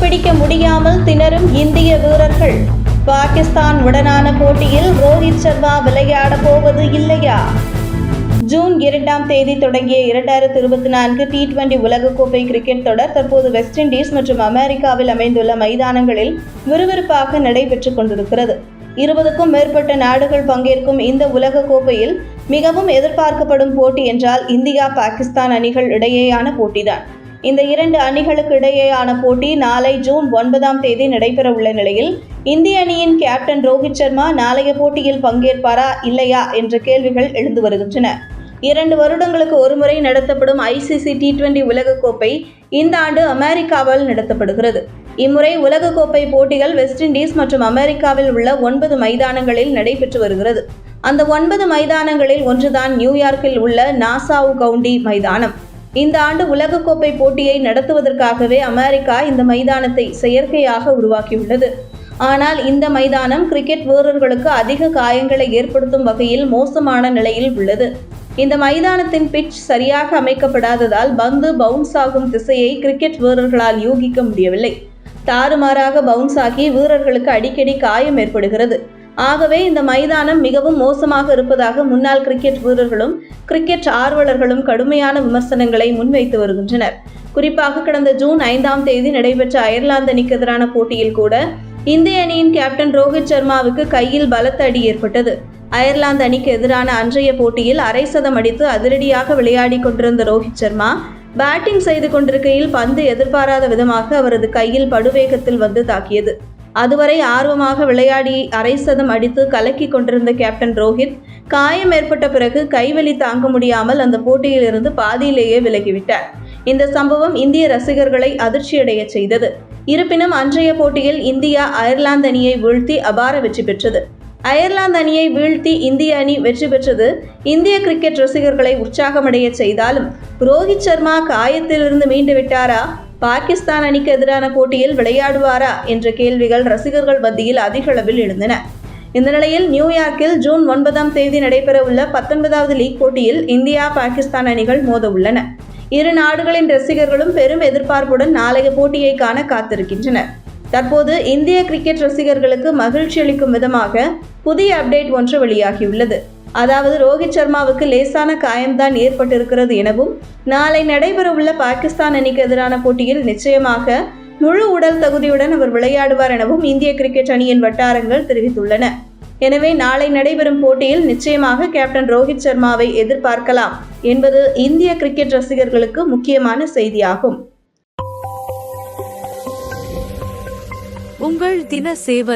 பிடிக்க முடியாமல் திணறும் இந்திய வீரர்கள். பாகிஸ்தான் உடனான போட்டியில் ரோஹித் சர்மா விளையாட போவது இல்லையா? ஜூன் இரண்டாம் தேதி தொடங்கிய இரண்டாயிரத்தி இருபத்தி நான்கு டி டுவெண்டி உலகக்கோப்பை கிரிக்கெட் தொடர் தற்போது வெஸ்ட் இண்டீஸ் மற்றும் அமெரிக்காவில் அமைந்துள்ள மைதானங்களில் விறுவிறுப்பாக நடைபெற்றுக் கொண்டிருக்கிறது. இருபதுக்கும் மேற்பட்ட நாடுகள் பங்கேற்கும் இந்த உலகக்கோப்பையில் மிகவும் எதிர்பார்க்கப்படும் போட்டி என்றால் இந்தியா பாகிஸ்தான் அணிகள் இடையேயான போட்டிதான். இந்த இரண்டு அணிகளுக்கு இடையேயான போட்டி நாளை ஜூன் ஒன்பதாம் தேதி நடைபெற உள்ள நிலையில் இந்திய அணியின் கேப்டன் ரோஹித் சர்மா நாளைய போட்டியில் பங்கேற்பாரா இல்லையா என்ற கேள்விகள் எழுந்து வருகின்றன. இரண்டு வருடங்களுக்கு ஒருமுறை நடத்தப்படும் ஐசிசி டி டுவெண்டி உலகக்கோப்பை இந்த ஆண்டு அமெரிக்காவில் நடத்தப்படுகிறது. இம்முறை உலகக்கோப்பை போட்டிகள் வெஸ்ட் இண்டீஸ் மற்றும் அமெரிக்காவில் உள்ள ஒன்பது மைதானங்களில் நடைபெற்று வருகிறது. அந்த ஒன்பது மைதானங்களில் ஒன்றுதான் நியூயார்க்கில் உள்ள நாசாவு கவுண்டி மைதானம். இந்த ஆண்டு உலகக்கோப்பை போட்டியை நடத்துவதற்காகவே அமெரிக்கா இந்த மைதானத்தை செயற்கையாக உருவாக்கியுள்ளது. ஆனால் இந்த மைதானம் கிரிக்கெட் வீரர்களுக்கு அதிக காயங்களை ஏற்படுத்தும் வகையில் மோசமான நிலையில் உள்ளது. இந்த மைதானத்தின் பிட்ச் சரியாக அமைக்கப்படாததால் பந்து பவுன்ஸ் ஆகும் திசையை கிரிக்கெட் வீரர்களால் யூகிக்க முடியவில்லை. தாறுமாறாக பவுன்ஸ் ஆகி வீரர்களுக்கு அடிக்கடி காயம் ஏற்படுகிறது. ஆகவே இந்த மைதானம் மிகவும் மோசமாக இருப்பதாக முன்னாள் கிரிக்கெட் வீரர்களும் கிரிக்கெட் ஆர்வலர்களும் கடுமையான விமர்சனங்களை முன்வைத்து வருகின்றனர். குறிப்பாக கடந்த ஜூன் ஐந்தாம் தேதி நடைபெற்ற அயர்லாந்து அணிக்கு எதிரான போட்டியில் கூட இந்திய அணியின் கேப்டன் ரோஹித் சர்மாவுக்கு கையில் பலத்த அடி ஏற்பட்டது. அயர்லாந்து அணிக்கு எதிரான அன்றைய போட்டியில் அரை சதம் அடித்து அதிரடியாக விளையாடி கொண்டிருந்த ரோஹித் சர்மா பேட்டிங் செய்து கொண்டிருக்கையில் பந்து எதிர்பாராத விதமாக அவரது கையில் படுவேகத்தில் வந்து தாக்கியது. அதுவரை ஆர்வமாக விளையாடி அரை சதம் அடித்து கலக்கி கொண்டிருந்த கேப்டன் ரோஹித் காயம் ஏற்பட்ட பிறகு கைவலி தாங்க முடியாமல் அந்த போட்டியிலிருந்து பாதியிலேயே விலகிவிட்டார். இந்த சம்பவம் இந்திய ரசிகர்களை அதிர்ச்சியடைய செய்தது. இருப்பினும் அன்றைய போட்டியில் இந்தியா அயர்லாந்து அணியை வீழ்த்தி அபார வெற்றி பெற்றது. அயர்லாந்து அணியை வீழ்த்தி இந்திய அணி வெற்றி பெற்றது இந்திய கிரிக்கெட் ரசிகர்களை உற்சாகமடைய செய்தாலும் ரோஹித் சர்மா காயத்திலிருந்து மீண்டு விட்டாரா? பாகிஸ்தான் அணிக்கு எதிரான போட்டியில் விளையாடுவாரா என்ற கேள்விகள் ரசிகர்கள் மத்தியில் அதிக அளவில் எழுந்தன. இந்த நிலையில் நியூயார்க்கில் ஜூன் ஒன்பதாம் தேதி நடைபெறவுள்ள பத்தொன்பதாவது லீக் போட்டியில் இந்தியா பாகிஸ்தான் அணிகள் மோத உள்ளன இரு நாடுகளின் ரசிகர்களும் பெரும் எதிர்பார்ப்புடன் நாளைய போட்டியை காண காத்திருக்கின்றனர். தற்போது இந்திய கிரிக்கெட் ரசிகர்களுக்கு மகிழ்ச்சி அளிக்கும் விதமாக புதிய அப்டேட் ஒன்று வெளியாகியுள்ளது. அதாவது ரோஹித் சர்மாவுக்கு லேசான காயம்தான் ஏற்பட்டிருக்கிறது எனவும் நாளை நடைபெறவுள்ள பாகிஸ்தான் அணிக்கு எதிரான போட்டியில் நிச்சயமாக முழு உடல் தகுதியுடன் அவர் விளையாடுவார் எனவும் இந்திய கிரிக்கெட் அணியின் வட்டாரங்கள் தெரிவித்துள்ளன. எனவே நாளை நடைபெறும் போட்டியில் நிச்சயமாக கேப்டன் ரோஹித் சர்மாவை எதிர்பார்க்கலாம் என்பது இந்திய கிரிக்கெட் ரசிகர்களுக்கு முக்கியமான செய்தியாகும். உங்கள் தின சேவல்